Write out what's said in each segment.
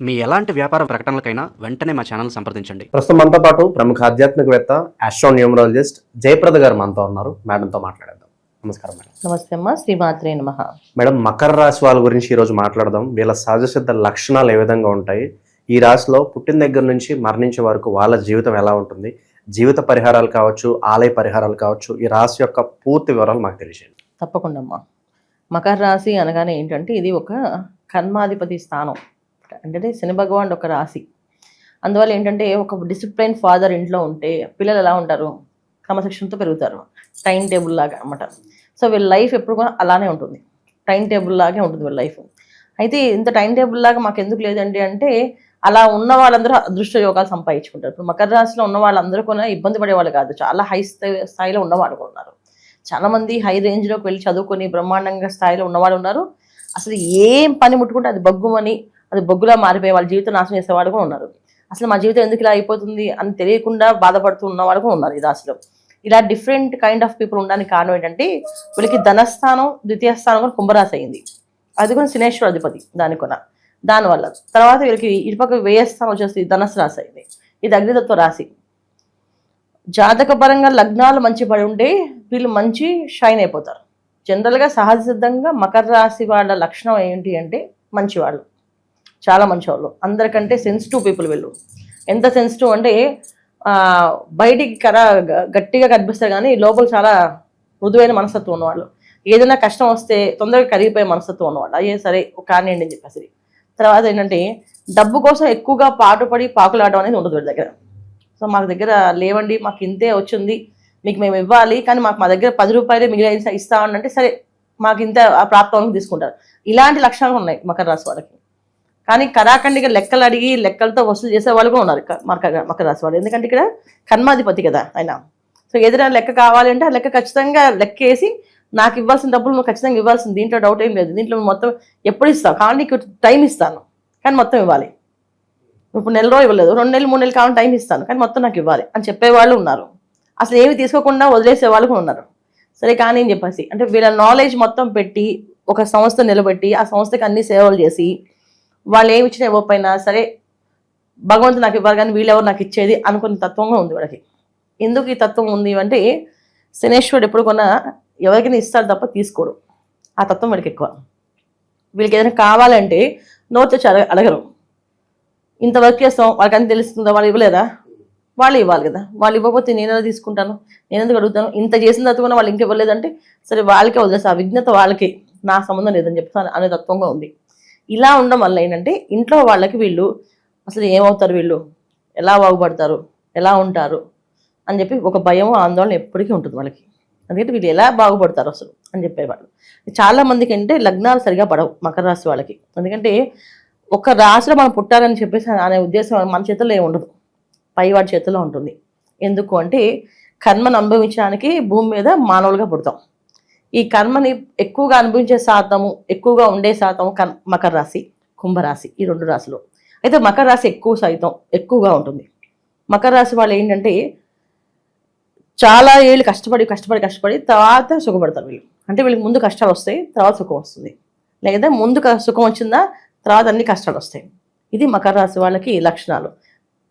మీ ఎలాంటి వ్యాపార ప్రకటనలకైనా వెంటనే మా ఛానల్ సంప్రదించండి. ప్రస్తుతం మనతో పాటు ప్రముఖ ఆధ్యాత్మికవేత్త ఆస్ట్రోన్యూమరాలజిస్ట్ జయప్రద గారు మనతో ఉన్నారు. మేడంతో మాట్లాడేద్దాం. నమస్కారం మేడం. నమస్తే అమ్మా. శ్రీమాత్రే నమ. మేడం మకర రాశి వాళ్ళ గురించి ఈరోజు మాట్లాడదాం. వీళ్ళ సహజ సిద్ధ లక్షణాలు ఏ విధంగా ఉంటాయి? ఈ రాశిలో పుట్టిన దగ్గర నుంచి మరణించే వరకు వాళ్ళ జీవితం ఎలా ఉంటుంది? జీవిత పరిహారాలు కావచ్చు ఆలయ పరిహారాలు కావచ్చు ఈ రాశి యొక్క పూర్తి వివరాలు మాకు తెలియజేయండి. తప్పకుండా అమ్మా. మకర రాశి అనగానే ఏంటంటే ఇది ఒక కర్మాధిపతి స్థానం. అంటే శని భగవానుడు ఒక రాశి. అందువల్ల ఏంటంటే ఒక డిసిప్లైన్ ఫాదర్ ఇంట్లో ఉంటే పిల్లలు ఎలా ఉంటారు? క్రమశిక్షణతో పెరుగుతారు. టైం టేబుల్ లాగా అనమాట సో వీళ్ళ లైఫ్ ఎప్పుడు కూడా అలానే ఉంటుంది. టైం టేబుల్ లాగే ఉంటుంది వీళ్ళ లైఫ్ అయితే ఇంత టైం టేబుల్ లాగా మాకు ఎందుకు లేదండి అంటే అలా ఉన్న వాళ్ళందరూ అదృష్ట యోగాలు సంపాదించుకుంటారు. ఇప్పుడు మకర రాశిలో ఉన్న వాళ్ళందరూ కూడా ఇబ్బంది పడేవాళ్ళు కాదు. చాలా హై స్థాయిలో ఉన్నవాళ్ళు ఉన్నారు. చాలా మంది హై రేంజ్లోకి వెళ్ళి చదువుకొని బ్రహ్మాండంగా స్థాయిలో ఉన్నవాళ్ళు ఉన్నారు. అసలు ఏం పని ముట్టుకుంటే అది బగ్గుమని అది బొగ్గులా మారిపోయే వాళ్ళ జీవితం నాశనం చేసేవాడు కూడా ఉన్నారు. అసలు మా జీవితం ఎందుకు ఇలా అయిపోతుంది అని తెలియకుండా బాధపడుతూ ఉన్నవాడు కూడా ఉన్నారు ఈ రాశిలో ఇలా డిఫరెంట్ కైండ్ ఆఫ్ పీపుల్ ఉండడానికి కారణం ఏంటంటే వీళ్ళకి ధనస్థానం ద్వితీయ స్థానం కూడా కుంభరాశి అయింది. అది కూడా శనేశ్వర అధిపతి దాని కొన. దానివల్ల తర్వాత వీళ్ళకి ఇటుపక్క వ్యయస్థానం వచ్చేసి ధనస్సు రాశి అయింది. ఇది అగ్నితత్వ రాశి. జాతక పరంగా లగ్నాలు మంచి పడి ఉంటే వీళ్ళు మంచి షైన్ అయిపోతారు. జనరల్గా సహజ సిద్ధంగా మకర రాశి వాళ్ళ లక్షణం ఏంటి అంటే మంచివాళ్ళు. చాలా మంచివాళ్ళు అందరికంటే సెన్సిటివ్ పీపుల్ వీళ్ళు. ఎంత సెన్సిటివ్ అంటే బయటికి కర గ- గట్టిగా కనిపిస్తారు కానీ లోపల చాలా మృదువైన మనస్తత్వం ఉన్నవాళ్ళు. ఏదైనా కష్టం వస్తే తొందరగా కరిగిపోయే మనస్తత్వం ఉన్నవాళ్ళు. అయ్యే సరే కానివ్వండి అని చెప్పేసి. తర్వాత ఏంటంటే డబ్బు కోసం ఎక్కువగా పాటుపడి పాకులాడడం అనేది ఉండదు వీళ్ళ దగ్గర. సో మాకు దగ్గర లేవండి మాకు ఇంతే వచ్చింది మీకు మేము ఇవ్వాలి కానీ మాకు మా దగ్గర పది రూపాయలే మిగిలిన ఇస్తామని అంటే సరే మాకు ఇంత ఆ ప్రాప్తం తీసుకుంటారు. ఇలాంటి లక్షణాలు ఉన్నాయి మకర రాశి వాళ్ళకి. కానీ కరాఖండిగా లెక్కలు అడిగి లెక్కలతో వసూలు చేసే వాళ్ళు కూడా ఉన్నారు క- మకర మకర రాశి వాళ్ళు. ఎందుకంటే ఇక్కడ కర్మాధిపతి కదా ఆయన. సో ఏదైనా లెక్క కావాలి అంటే ఆ లెక్క ఖచ్చితంగా లెక్క వేసి నాకు ఇవ్వాల్సిన డబ్బులు నువ్వు ఖచ్చితంగా ఇవ్వాల్సింది. దీంట్లో డౌట్ ఏం లేదు. దీంట్లో మొత్తం ఎప్పుడు ఇస్తావు? కావాలి నీకు టైం ఇస్తాను. కానీ మొత్తం ఇవ్వాలి. ఇప్పుడు నెల రోజు ఇవ్వలేదు. రెండు నెలలు మూడు నెలలు కావాలి టైం ఇస్తాను. కానీ మొత్తం నాకు ఇవ్వాలి అని చెప్పేవాళ్ళు ఉన్నారు. అసలు ఏమి తీసుకోకుండా వదిలేసే వాళ్ళు కూడా ఉన్నారు. సరే కానీ అని చెప్పేసి అంటే వీళ్ళ నాలెడ్జ్ మొత్తం పెట్టి ఒక సంస్థ నిలబెట్టి ఆ సంస్థకి అన్ని సేవలు చేసి వాళ్ళు ఏమి ఇచ్చినా ఇవ్వకపోయినా సరే భగవంతుడు నాకు ఇవ్వాలి కానీ వీళ్ళెవరు నాకు ఇచ్చేది అనుకున్న తత్వంగా ఉంది వాడికి ఎందుకు ఈ తత్వం ఉంది అంటే శనేశ్వరుడు ఎప్పుడు కొన్నా ఎవరికైనా ఇస్తాడు తప్ప తీసుకోడు ఆ తత్వం వీళ్ళకి ఎక్కువ. వీళ్ళకి ఏదైనా కావాలంటే నోట్ తెచ్చి అడగ అడగరు. ఇంత వర్క్ చేస్తాం వాళ్ళకి తెలుస్తుందా వాళ్ళు ఇవ్వలేదా? వాళ్ళు ఇవ్వాలి కదా. వాళ్ళు ఇవ్వకపోతే నేను తీసుకుంటాను? నేను ఎందుకు అడుగుతాను? ఇంత చేసిన తర్వాత కూడా వాళ్ళు ఇంకివ్వలేదంటే సరే వాళ్ళకే వదిలేసి ఆ విఘ్నత వాళ్ళకి. నా సంబంధం లేదని చెప్తాను అనే తత్వంగా ఉంది. ఇలా ఉండడం వల్ల ఏంటంటే ఇంట్లో వాళ్ళకి వీళ్ళు అసలు ఏమవుతారు వీళ్ళు? ఎలా బాగుపడతారు? ఎలా ఉంటారు? అని చెప్పి ఒక భయం ఆందోళన ఎప్పటికీ ఉంటుంది వాళ్ళకి. అందుకంటే వీళ్ళు ఎలా బాగుపడతారు అసలు అని చెప్పేవాళ్ళు. చాలామందికి అంటే లగ్నాలు సరిగా పడవు మకర రాశి వాళ్ళకి. ఎందుకంటే ఒక రాశిలో మనం పుట్టాలని చెప్పేసి అనే ఉద్దేశం మన చేతుల్లో ఏమి ఉండదు. పైవాడి చేతిలో ఉంటుంది. ఎందుకు అంటే కర్మను అనుభవించడానికి భూమి మీద మానవులుగా పుడతాం. ఈ కర్మని ఎక్కువగా అనుభవించే శాతము ఎక్కువగా ఉండే శాతం కర్ మకర రాశి కుంభరాశి ఈ రెండు రాశులు. అయితే మకర రాశి ఎక్కువ సైతం ఎక్కువగా ఉంటుంది. మకర రాశి వాళ్ళు ఏంటంటే చాలా ఏళ్ళు కష్టపడి కష్టపడి కష్టపడి తర్వాత సుఖపడతారు వీళ్ళు. అంటే వీళ్ళకి ముందు కష్టాలు వస్తాయి తర్వాత సుఖం వస్తుంది. లేదా ముందు క- సుఖం వచ్చిందా తర్వాత అన్ని కష్టాలు వస్తాయి. ఇది మకర రాశి వాళ్ళకి లక్షణాలు.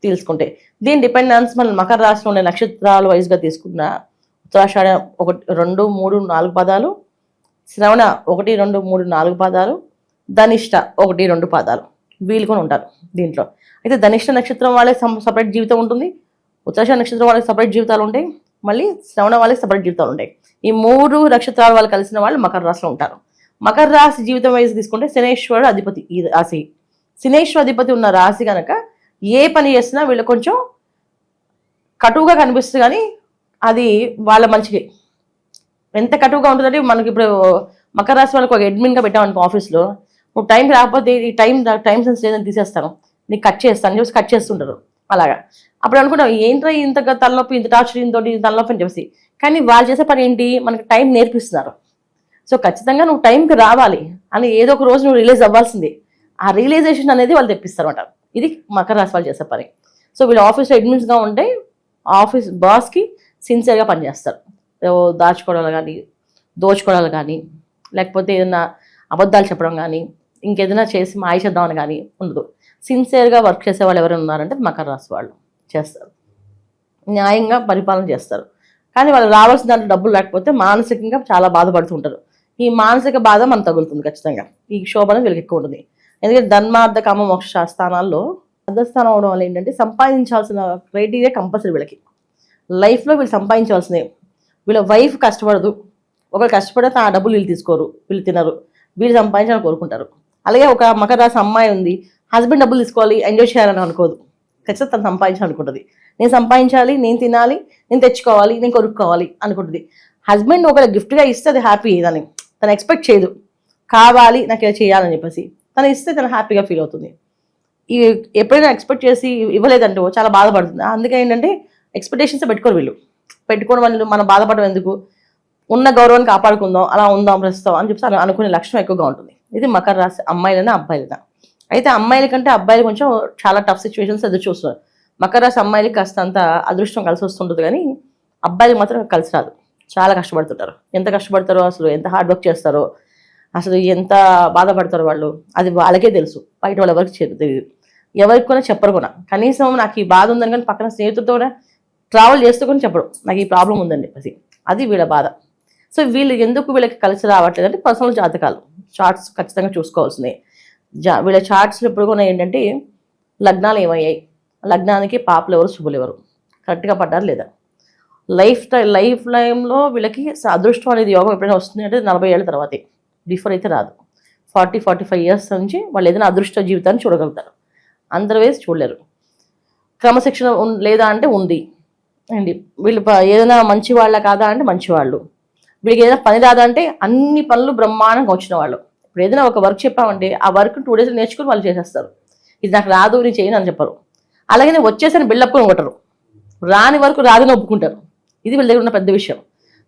తెలుసుకుంటే దీని డిపెండెన్స్ మన మకర రాశిలో ఉండే నక్షత్రాలు వైజ్గా తీసుకున్న ఉత్తరాషాఢ ఒకటి రెండు మూడు నాలుగు పదాలు శ్రవణ ఒకటి రెండు మూడు నాలుగు పాదాలు ధనిష్ట ఒకటి రెండు పాదాలు వీలుకొని కూడా ఉంటారు దీంట్లో. అయితే ధనిష్ట నక్షత్రం వాళ్ళకి సపరేట్ జీవితం ఉంటుంది. ఉత్తరాషాఢ నక్షత్రం వాళ్ళకి సపరేట్ జీవితాలు ఉంటాయి. మళ్ళీ శ్రవణ వాళ్ళకి సపరేట్ జీవితాలు ఉంటాయి. ఈ మూడు నక్షత్రాల వాళ్ళు కలిసిన వాళ్ళు మకర రాశిలో ఉంటారు. మకర రాశి జీవితం వయసు తీసుకుంటే శనేశ్వరుడు అధిపతి ఈ రాశి. శనేశ్వర అధిపతి ఉన్న రాశి కనుక ఏ పని చేసినా వీళ్ళు కొంచెం కటువుగా కనిపిస్తుంది కానీ అది వాళ్ళ మంచికి. ఎంత కటువుగా ఉంటుందంటే మనకి ఇప్పుడు మకర రాశి వాళ్ళకి ఒక అడ్మిన్గా పెట్టామనుకో ఆఫీస్లో నువ్వు టైం రాకపోతే ఈ టైం టైం సెన్స్ లేదని తీసేస్తాను నీకు కట్ చేస్తాను చెప్పేసి కట్ చేస్తుంటారు. అలాగా. అప్పుడు అనుకుంటాం ఏంట్రా ఇంత తలనొప్పి ఇంత టార్చర్ ఇంత తలనొప్పి అని చెప్పేసి. కానీ వాళ్ళు చేసే పని ఏంటి? మనకి టైం నేర్పిస్తున్నారు. సో ఖచ్చితంగా నువ్వు టైంకి రావాలి అని ఏదో ఒక రోజు నువ్వు రిలీజ్ అవ్వాల్సిందే. ఆ రియలైజేషన్ అనేది వాళ్ళు తెప్పిస్తారు అనమాట ఇది మకర రాశి వాళ్ళు చేసే పని. సో వీళ్ళు ఆఫీస్లో అడ్మిన్స్గా ఉంటే ఆఫీస్ బాస్కి సిన్సియర్గా పనిచేస్తారు. దాచుకోవడాలు కానీ దోచుకోవడాలు కానీ లేకపోతే ఏదైనా అబద్ధాలు చెప్పడం కానీ ఇంకేదైనా చేసి మాయచేద్దామని కానీ ఉండదు. సిన్సియర్గా వర్క్ చేసే వాళ్ళు ఎవరైనా ఉన్నారంటే మకర రాశి వాళ్ళు చేస్తారు. న్యాయంగా పరిపాలన చేస్తారు. కానీ వాళ్ళు రావాల్సిన దాంట్లో డబ్బులు లేకపోతే మానసికంగా చాలా బాధపడుతుంటారు ఈ మానసిక బాధ మనం తగులుతుంది ఖచ్చితంగా. ఈ క్షోభన వీళ్ళకి ఎక్కువ ఉంటుంది. ఎందుకంటే ధర్మార్థ కామ మోక్ష స్థానాల్లో అర్ధస్థానం అవడం వల్ల ఏంటంటే సంపాదించాల్సిన క్రైటీరియా కంపల్సరీ వీళ్ళకి. లైఫ్లో వీళ్ళు సంపాదించవలసినవి. వీళ్ళ వైఫ్ కష్టపడదు. ఒకరు కష్టపడితే ఆ డబ్బులు వీళ్ళు తీసుకోరు. వీళ్ళు తినరు. వీళ్ళు సంపాదించాలని కోరుకుంటారు. అలాగే ఒక మకరాశి అమ్మాయి ఉంది. హస్బెండ్ డబ్బులు తీసుకోవాలి ఎంజాయ్ చేయాలని అనుకోదు. ఖచ్చితంగా తను సంపాదించాలనుకుంటుంది. నేను సంపాదించాలి నేను తినాలి నేను తెచ్చుకోవాలి నేను కొనుక్కోవాలి అనుకుంటుంది. హస్బెండ్ ఒకవేళ గిఫ్ట్గా ఇస్తే అది హ్యాపీ దాన్ని. తను ఎక్స్పెక్ట్ చేయదు. కావాలి నాకు ఇలా చేయాలని చెప్పేసి. తను ఇస్తే తను హ్యాపీగా ఫీల్ అవుతుంది. ఈ ఎప్పుడైనా ఎక్స్పెక్ట్ చేసి ఇవ్వలేదంటే చాలా బాధపడుతుంది. అందుకే ఏంటంటే ఎక్స్పెక్టేషన్స్ పెట్టుకోరు వీళ్ళు. పెట్టుకోవడం వాళ్ళు మనం బాధపడడం ఎందుకు? ఉన్న గౌరవాన్ని కాపాడుకుందాం అలా ఉందాం ప్రస్తుతం అని చెప్పి అనుకునే లక్షణం ఎక్కువగా ఉంటుంది. ఇది మకర రాశి అమ్మాయిలైనా అబ్బాయిలైనా. అయితే అమ్మాయిల కంటే అబ్బాయిలు కొంచెం చాలా టఫ్ సిచ్యువేషన్స్ ఎదురు చూస్తున్నారు. మకర రాశి అమ్మాయిలకి కాస్త అంత అదృష్టం కలిసి వస్తుంటుంది కానీ అబ్బాయిలకు మాత్రం కలిసి రాదు. చాలా కష్టపడుతుంటారు. ఎంత కష్టపడతారో అసలు ఎంత హార్డ్ వర్క్ చేస్తారో అసలు ఎంత బాధపడతారో వాళ్ళు అది వాళ్ళకే తెలుసు. బయట వాళ్ళు ఎవరికి చేరు తెలియదు ఎవరికి కూడా చెప్పరు కూడా. కనీసం నాకు ఈ బాధ ఉందని కానీ పక్కన స్నేహితులతో కూడా ట్రావెల్ చేస్తూ చెప్పడం. నాకు ఈ ప్రాబ్లం ఉందని చెప్పేసి అది వీళ్ళ బాధ. సో వీళ్ళు ఎందుకు వీళ్ళకి కలిసి రావట్లేదు అంటే పర్సనల్ జాతకాలు. చార్ట్స్ ఖచ్చితంగా చూసుకోవాల్సినాయి జా వీళ్ళ చార్ట్స్ ఎప్పుడు కూడా ఏంటంటే లగ్నాలు ఏమయ్యాయి? లగ్నానికి పాపలు ఎవరు? శుభులు ఎవరు? కరెక్ట్గా పడ్డారు లేదా? లైఫ్ టైం లైఫ్ టైంలో వీళ్ళకి అదృష్టం అనేది యోగం ఎప్పుడైనా వస్తుంది అంటే నలభై ఏళ్ళ తర్వాతే. బిఫోర్ అయితే రాదు. ఫార్టీ ఫార్టీ ఫైవ్ ఇయర్స్ నుంచి వాళ్ళు ఏదైనా అదృష్ట జీవితాన్ని చూడగలుగుతారు. అందరు వేసి చూడలేరు. క్రమశిక్షణ లేదా అంటే ఉంది. అండి వీళ్ళు ప- ఏదైనా మంచి వాళ్ళ కాదా అంటే మంచి వాళ్ళు వీళ్ళకి ఏదైనా పని రాదా అంటే అన్ని పనులు బ్రహ్మాండంగా వచ్చిన వాళ్ళు. ఇప్పుడు ఏదైనా ఒక వర్క్ చెప్పామంటే ఆ వర్క్ టూ డేస్ నేర్చుకుని వాళ్ళు చేసేస్తారు. ఇది నాకు రాదు నేను చేయను అని చెప్పరు. అలాగే నేను వచ్చేసరి బిల్డప్ కొట్టరు. రాని వరకు రాదని ఒప్పుకుంటారు. ఇది వీళ్ళ దగ్గర ఉన్న పెద్ద విషయం.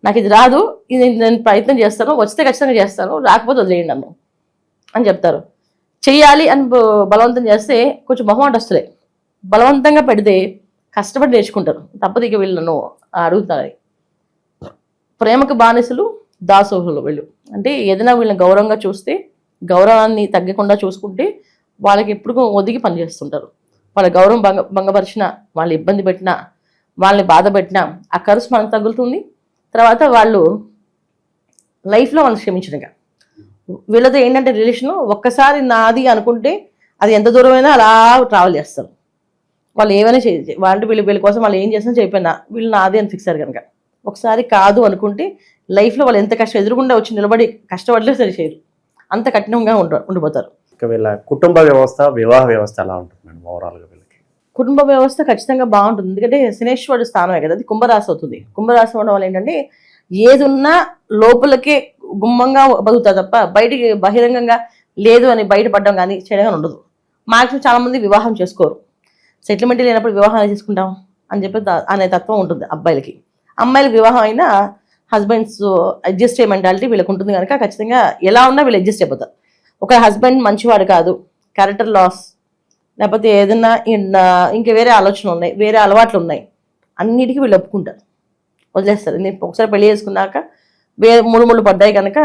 నాకు ఇది రాదు ఇది నేను ప్రయత్నం చేస్తాను వస్తే ఖచ్చితంగా చేస్తాను రాకపోతే వదిలేయండి నన్ను అని చెప్తారు. చెయ్యాలి అని బలవంతం చేస్తే కొంచెం మొహమాట వస్తుంది. బలవంతంగా పెడితే కష్టపడి నేర్చుకుంటారు. తప్పదు ఇక వీళ్ళు నన్ను అడుగుతారు ప్రేమకు బానిసలు దాసోహులు వీళ్ళు. అంటే ఏదైనా వీళ్ళని గౌరవంగా చూస్తే గౌరవాన్ని తగ్గకుండా చూసుకుంటే వాళ్ళకి ఎప్పుడు ఒదిగి పనిచేస్తుంటారు వాళ్ళ గౌరవం భంగ భంగపరిచిన వాళ్ళు ఇబ్బంది పెట్టినా వాళ్ళని బాధ పెట్టినా ఆ ఖర్చు మనకు తగులుతుంది. తర్వాత వాళ్ళు లైఫ్లో వాళ్ళు క్షమించడంగా వీళ్ళతో ఏంటంటే రిలేషన్ ఒక్కసారి నాది అనుకుంటే అది ఎంత దూరమైనా అలా ట్రావెల్ చేస్తారు. వాళ్ళు ఏమైనా చేయ వాళ్ళు వీళ్ళు వీళ్ళ కోసం వాళ్ళు ఏం చేసినా చెప్పినా వీళ్ళు నాది అని ఫిక్స్ అయ్యారు కనుక. ఒకసారి కాదు అనుకుంటే లైఫ్లో వాళ్ళు ఎంత కష్టం ఎదురుకుండా వచ్చి నిలబడి కష్టపడలే సరి చేయరు. అంత కఠినంగా ఉండ ఉండిపోతారు. ఇక వీళ్ళ కుటుంబ వ్యవస్థ వివాహ వ్యవస్థ ఎలా ఉంటుంది మేడం ఓవరాల్గా వీళ్ళకి? కుటుంబ వ్యవస్థ ఖచ్చితంగా బాగుంటుంది. ఎందుకంటే శనేశ్వరుడు స్థానమే కదా అది కుంభరాశి అవుతుంది. కుంభరాశి అవడం వల్ల ఏంటంటే ఏది ఉన్నా లోపలికే గుమ్మంగా బతుకుతుంది తప్ప బయటికి బహిరంగంగా లేదు అని బయటపడడం కానీ చేయడం ఉండదు. మాక్సిమం చాలా మంది వివాహం చేసుకోరు. సెటిల్మెంట్ లేనప్పుడు వివాహం చేసుకుంటాం అని చెప్పి అనే తత్వం ఉంటుంది అబ్బాయిలకి. అమ్మాయిలకి వివాహం అయినా హస్బెండ్స్ అడ్జస్ట్ అయ్యే మెంటాలిటీ వీళ్ళకి ఉంటుంది కనుక ఖచ్చితంగా ఎలా ఉన్నా వీళ్ళు అడ్జస్ట్ అయిపోతారు. ఒక హస్బెండ్ మంచివాడు కాదు క్యారెక్టర్ లాస్ లేకపోతే ఏదైనా ఇంకా వేరే ఆలోచనలు ఉన్నాయి వేరే అలవాట్లు ఉన్నాయి అన్నిటికీ వీళ్ళు ఒప్పుకుంటారు. వదిలేస్తారు. నేను ఒకసారి పెళ్ళి చేసుకున్నాక వేరే మూడు మూడు పడ్డాయి కనుక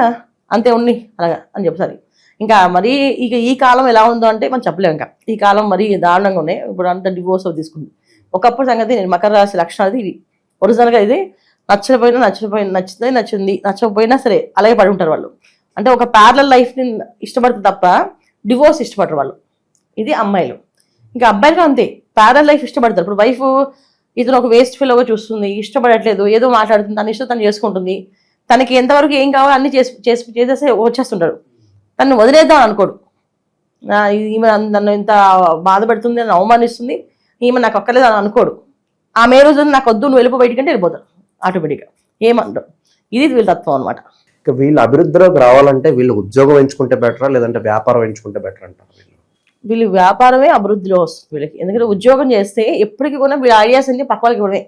అంతే ఉన్ని అలాగా అని చెప్తారు ఇంకా మరీ ఇక ఈ కాలం ఎలా ఉందో అంటే మనం చెప్పలేము ఇంకా. ఈ కాలం మరీ దారుణంగా ఉన్నాయి. ఇప్పుడు అంత డివోర్స్ తీసుకుంది. ఒకప్పుడు సంగతి నేను మకర రాశి లక్షణాలు ఇవి. ఒరిజినల్గా ఇది నచ్చకపోయినా నచ్చకపోయినా నచ్చితే నచ్చింది నచ్చకపోయినా సరే అలాగే పడి ఉంటారు వాళ్ళు. అంటే ఒక ప్యారల లైఫ్ని ఇష్టపడతారు తప్ప డివోర్స్ ఇష్టపడరు వాళ్ళు. ఇది అమ్మాయిలు. ఇంకా అబ్బాయిలు అంతే. ప్యారల లైఫ్ ఇష్టపడతారు. ఇప్పుడు వైఫ్ ఇతను ఒక వేస్ట్ ఫీల్గా చూస్తుంది ఇష్టపడట్లేదు ఏదో మాట్లాడుతుంది తన ఇష్టం తను చేసుకుంటుంది. తనకి ఎంతవరకు ఏం కావాలో అన్ని చేసి చేసి చేసేసి వచ్చేస్తుంటారు తను వదిలేద్దాం అని అనుకోడు ఈమె నన్ను ఇంత బాధ పెడుతుంది అని అవమానిస్తుంది ఈమె నాకు ఒక్కలేదు అని అనుకోడు. ఆమె ఏ రోజు నాకు వద్దు నువ్వు వెళ్ళిపో బయటికంటే వెళ్ళిపోతాడు ఆటోమేటిక్గా. ఏమంటాడు? ఇది వీళ్ళ తత్వం అనమాట ఇక వీళ్ళు అభివృద్ధిలోకి రావాలంటే వీళ్ళు ఉద్యోగం ఎంచుకుంటే బెటరా లేదంటే వ్యాపారం ఎంచుకుంటే బెటర్ అంటారు వీళ్ళు? వీళ్ళు వ్యాపారమే అభివృద్ధిలో వస్తుంది వీళ్ళకి. ఎందుకంటే ఉద్యోగం చేస్తే ఎప్పటికీ కూడా వీళ్ళ ఐడియాస్ అన్ని పక్క వాళ్ళకి ఇవ్వడమే.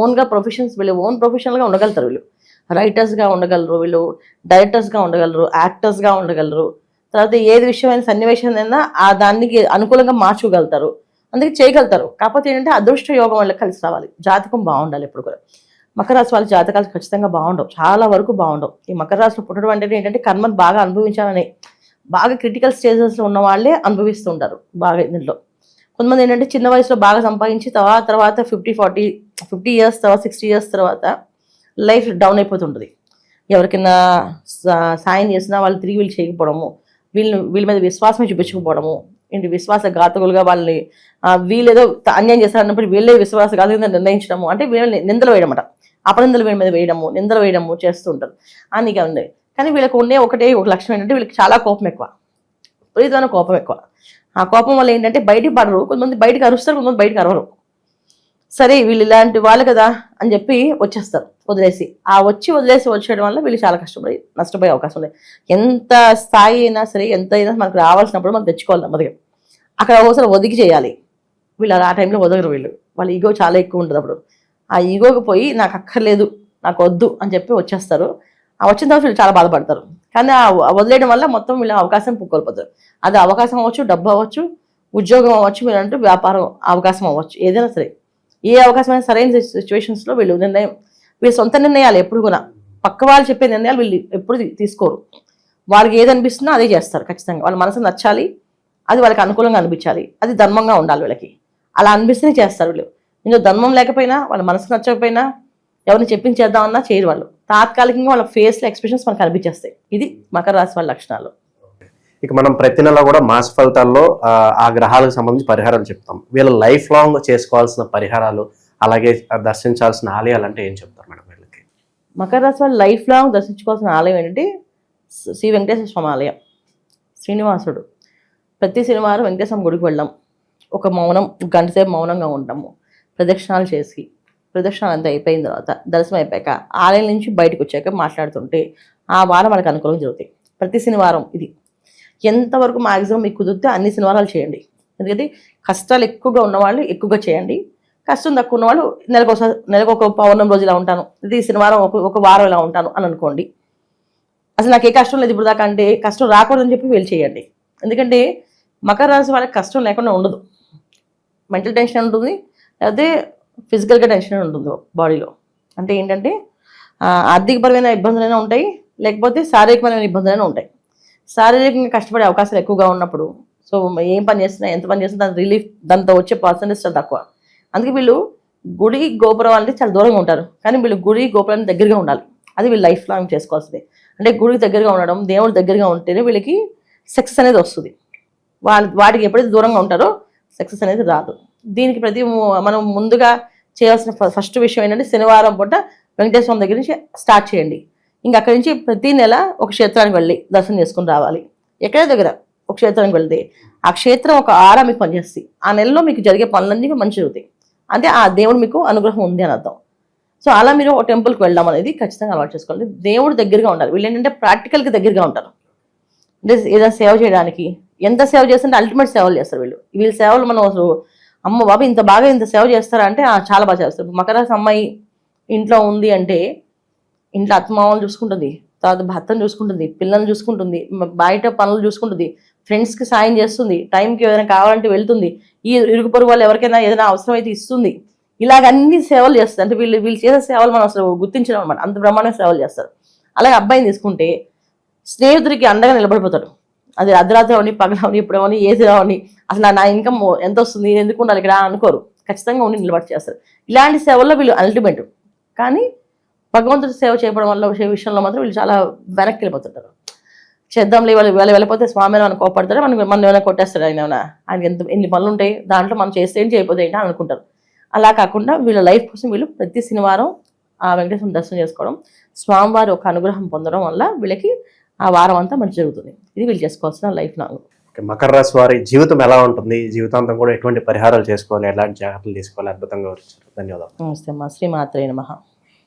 ఓన్గా ప్రొఫెషన్స్ వీళ్ళు ఓన్ ప్రొఫెషనల్గా ఉండగలుగుతారు వీళ్ళు. రైటర్స్గా ఉండగలరు వీళ్ళు డైరెక్టర్స్గా ఉండగలరు యాక్టర్స్గా ఉండగలరు. తర్వాత ఏది విషయమైన సన్నివేశం అయినా ఆ దానికి అనుకూలంగా మార్చుకోగలుగుతారు. అందుకే చేయగలుగుతారు. కాకపోతే ఏంటంటే అదృష్ట యోగం వాళ్ళకి కలిసి రావాలి. జాతకం బాగుండాలి ఎప్పుడు కూడా. మకర రాశి వాళ్ళ జాతకాలు ఖచ్చితంగా బాగుండవు. చాలా వరకు బాగుండవు. ఈ మకర రాశిలో పుట్టడం అంటే ఏంటంటే కర్మను బాగా అనుభవించాలని బాగా క్రిటికల్ స్టేజెస్లో ఉన్న వాళ్ళే అనుభవిస్తుంటారు బాగా దీంట్లో కొంతమంది ఏంటంటే చిన్న వయసులో బాగా సంపాదించి తర్వాత తర్వాత ఫిఫ్టీ ఫార్టీ ఫిఫ్టీ ఇయర్స్ తర్వాత సిక్స్టీ ఇయర్స్ తర్వాత లైఫ్ డౌన్ అయిపోతుంటుంది. ఎవరికైనా సాయం చేసినా వాళ్ళు తిరిగి వీళ్ళు చేయకపోవడము వీళ్ళు వీళ్ళ మీద విశ్వాసం చూపించకపోవడము ఏంటి విశ్వాస ఘాతకులుగా వాళ్ళని వీళ్ళేదో అన్యాయం చేస్తారన్నప్పుడు వీళ్ళే విశ్వాస ఘాతకంగా నిర్ణయించడము అంటే వీళ్ళని నిందలు వేయడమట. అపనిందలు వీళ్ళ మీద వేయడము నిందలు వేయడము చేస్తుంటారు అని ఉంది. కానీ వీళ్ళకు ఉండే ఒకటే ఒక లక్షణం ఏంటంటే వీళ్ళకి చాలా కోపం ఎక్కువ. విపరీతమైన కోపం ఎక్కువ. ఆ కోపం వల్ల ఏంటంటే బయటికి పడరు. కొంతమంది బయటకు అరుస్తారు కొంతమంది బయటకు అరవరు. సరే వీళ్ళు ఇలాంటి వాళ్ళు కదా అని చెప్పి వచ్చేస్తారు వదిలేసి. ఆ వచ్చి వదిలేసి వచ్చేయడం వల్ల వీళ్ళు చాలా కష్టపడి నష్టపోయే అవకాశం ఉంది. ఎంత స్థాయి అయినా సరే ఎంత అయినా మనకు రావాల్సినప్పుడు మనం తెచ్చుకోవాలి నెమ్మదిగా. అక్కడ ఒకసారి ఒదిగి చేయాలి. వీళ్ళు ఆ టైంలో వదలరు వీళ్ళు. వాళ్ళ ఈగో చాలా ఎక్కువ ఉంటుంది అప్పుడు. ఆ ఈగోకి పోయి నాకు అక్కర్లేదు నాకు వద్దు అని చెప్పి వచ్చేస్తారు. ఆ వచ్చిన తర్వాత వీళ్ళు చాలా బాధపడతారు. కానీ ఆ వదిలేయడం వల్ల మొత్తం వీళ్ళ అవకాశం కోల్పోతారు అది అవకాశం అవ్వచ్చు డబ్బు అవ్వచ్చు ఉద్యోగం అవ్వచ్చు మీరు వ్యాపారం అవకాశం అవ్వచ్చు ఏదైనా సరే. ఏ అవకాశమైన సరైన సిచ్యువేషన్స్లో వీళ్ళు నిర్ణయం వీళ్ళ సొంత నిర్ణయాలు ఎప్పుడు కూడా. పక్క వాళ్ళు చెప్పే నిర్ణయాలు వీళ్ళు ఎప్పుడు తీసుకోరు. వాళ్ళకి ఏది అనిపిస్తుందో అదే చేస్తారు ఖచ్చితంగా. వాళ్ళ మనసు నచ్చాలి అది వాళ్ళకి అనుకూలంగా అనిపించాలి అది ధర్మంగా ఉండాలి వీళ్ళకి. అలా అనిపిస్తేనే చేస్తారు వీళ్ళు. ఇందులో ధర్మం లేకపోయినా వాళ్ళ మనసు నచ్చకపోయినా ఎవరిని చెప్పించేద్దామన్నా చేయరు వాళ్ళు. తాత్కాలికంగా వాళ్ళ ఫేస్లో ఎక్స్ప్రెషన్స్ మనకు కనిపించేస్తాయి. ఇది మకర రాశి వాళ్ళ లక్షణాలు. ఇక మనం ప్రతి నెల కూడా మాస ఫలితాల్లో ఆ, గ్రహాలకు సంబంధించి పరిహారాలు చెప్తాం. వీళ్ళ లైఫ్ లాంగ్ చేసుకోవాల్సిన పరిహారాలు అలాగే దర్శించాల్సిన ఆలయాలు అంటే ఏం చెప్తారు మేడం వీళ్ళకి? మకర రాశి వాళ్ళు లైఫ్ లాంగ్ దర్శించుకోవాల్సిన ఆలయం ఏంటంటే శ్రీ- వెంకటేశ్వర స్వామి ఆలయం. శ్రీనివాసుడు. ప్రతి శనివారం వెంకటేశ్వర గుడికి వెళ్ళాం. ఒక మౌనం గంటసేపు మౌనంగా ఉంటాము. ప్రదక్షిణాలు చేసి ప్రదక్షిణాలు అంతా అయిపోయిన తర్వాత దర్శనం అయిపోయాక ఆలయం నుంచి బయటకు వచ్చాక మాట్లాడుతుంటే ఆ వారం మనకు అనుకూలంగా జరుగుతాయి. ప్రతి శనివారం ఇది. ఎంతవరకు మాక్సిమం మీకు కుదిరితే అన్ని శనివారాలు చేయండి. ఎందుకంటే కష్టాలు ఎక్కువగా ఉన్నవాళ్ళు ఎక్కువగా చేయండి. కష్టం తక్కువ ఉన్నవాళ్ళు నెలకు ఒకసారి నెలకు ఒక పౌర్ణం రోజు ఇలా ఉంటాను. ఇది శనివారం ఒక ఒక వారం ఇలా ఉంటాను అని అనుకోండి. అసలు నాకు ఏ కష్టం లేదు ఇప్పుడు దాకా అంటే కష్టం రాకూడదని చెప్పి వీళ్ళు చేయండి. ఎందుకంటే మకర రాశి వాళ్ళకి కష్టం లేకుండా ఉండదు. మెంటల్ టెన్షన్ ఉంటుంది. లేకపోతే ఫిజికల్గా టెన్షన్ ఉంటుంది బాడీలో. అంటే ఏంటంటే ఆర్థికపరమైన ఇబ్బందులైనా ఉంటాయి. లేకపోతే శారీరకమైన ఇబ్బందులైనా ఉంటాయి. శారీరకంగా కష్టపడే అవకాశాలు ఎక్కువగా ఉన్నప్పుడు సో ఏం పని చేస్తున్నా ఎంత పని చేస్తున్నా దాని రిలీఫ్ దాంతో వచ్చే పర్సంటేజ్ చాలా తక్కువ. అందుకే వీళ్ళు గుడి గోపురం అనేది చాలా దూరంగా ఉంటారు. కానీ వీళ్ళు గుడి గోపురానికి దగ్గరగా ఉండాలి. అది వీళ్ళు లైఫ్ లాంగ్ చేసుకోవాల్సింది. అంటే గుడికి దగ్గరగా ఉండడం దేవుడి దగ్గరగా ఉంటేనే వీళ్ళకి సక్సెస్ అనేది వస్తుంది. వాళ్ళ వాటికి ఎప్పుడైతే దూరంగా ఉంటారో సక్సెస్ అనేది రాదు. దీనికి ప్రతి మనం ముందుగా చేయాల్సిన ఫ- ఫస్ట్ విషయం ఏంటంటే శనివారం పూట వెంకటేశ్వర దగ్గర నుంచి స్టార్ట్ చేయండి. ఇంకా అక్కడి నుంచి ప్రతి నెల ఒక క్షేత్రానికి వెళ్ళి దర్శనం చేసుకుని రావాలి. ఎక్కడే దగ్గర? ఒక క్షేత్రానికి వెళ్తే. ఆ క్షేత్రం ఒక ఆర మీకు పనిచేస్తుంది. ఆ నెలలో మీకు జరిగే పనులన్నీ మంచి జరుగుతాయి. అంటే ఆ దేవుడు మీకు అనుగ్రహం ఉంది అని అర్థం. సో అలా మీరు ఒక టెంపుల్కి వెళ్ళడం అనేది ఖచ్చితంగా అలవాటు చేసుకోవాలి. దేవుడు దగ్గరగా ఉండాలి. వీళ్ళు ఏంటంటే ప్రాక్టికల్కి దగ్గరగా ఉంటారు. అంటే ఏదైనా సేవ చేయడానికి ఎంత సేవ చేస్తుంటే అల్టిమేట్ సేవలు చేస్తారు వీళ్ళు. వీళ్ళ సేవలు మనం అసలు అమ్మ బాబు ఇంత బాగా ఇంత సేవ చేస్తారా అంటే "ఆ, చాలా బాగా చేస్తారు. ఇప్పుడు మకర అమ్మాయి ఇంట్లో ఉంది అంటే ఇంట్లో అత్తమామలు చూసుకుంటుంది తర్వాత భర్తను చూసుకుంటుంది పిల్లల్ని చూసుకుంటుంది బయట పనులు చూసుకుంటుంది ఫ్రెండ్స్కి సాయం చేస్తుంది టైంకి ఏదైనా కావాలంటే వెళ్తుంది ఈ ఇరుగు పొరుగు వాళ్ళు ఎవరికైనా ఏదైనా అవసరం అయితే ఇస్తుంది ఇలాగన్నీ సేవలు చేస్తుంది. అంటే వీళ్ళు వీళ్ళు చేసే సేవలు మనం అసలు గుర్తించడం అనమాట అంత బ్రహ్మాండంగా సేవలు చేస్తారు. అలాగే అబ్బాయిని తీసుకుంటే స్నేహితుడికి అండగా నిలబడిపోతాడు. అది అర్ధరాత్రి అవని పగలవని ఇప్పుడవని ఏది రావని అసలు నా- ఇన్కమ్ ఎంత వస్తుంది నేను ఎందుకు ఉండాలి ఇక్కడ అనుకోరు. ఖచ్చితంగా ఉండి నిలబడి చేస్తారు. ఇలాంటి సేవల్లో వీళ్ళు అల్టిమేట్ కానీ భగవంతుడి సేవ చేయడం వల్ల విషయ విషయంలో మాత్రం వీళ్ళు చాలా వెనక్కి వెళ్ళిపోతుంటారు. చేద్దాంలే వాళ్ళు వాళ్ళు వెళ్ళిపోతే స్వామి ఏమైనా కోపడతారా? మనం మనం ఏమైనా కొట్టేస్తాడు ఆయన ఏమైనా? ఆయనకి ఎంత ఎన్ని పనులు ఉంటాయి? దాంట్లో మనం చేస్తే ఏంటి చేయకపోతే ఏంటి అని అనుకుంటారు. అలా కాకుండా వీళ్ళ లైఫ్ కోసం వీళ్ళు ప్రతి శనివారం ఆ వెంకటేశ్వరం దర్శనం చేసుకోవడం స్వామివారి ఒక అనుగ్రహం పొందడం వల్ల వీళ్ళకి ఆ వారం అంతా మంచి జరుగుతుంది. ఇది వీళ్ళు చేసుకోవాల్సిన లైఫ్ ఓకే, మకర రాశి వారి జీవితం ఎలా ఉంటుంది? జీవితాంతం కూడా ఎటువంటి పరిహారాలు చేసుకోవాలి? ఎలాంటి జాగ్రత్తలు తీసుకోవాలి? అద్భుతంగా ధన్యవాదాలు. నమస్తే అమ్మా. శ్రీమాత్రే నమః.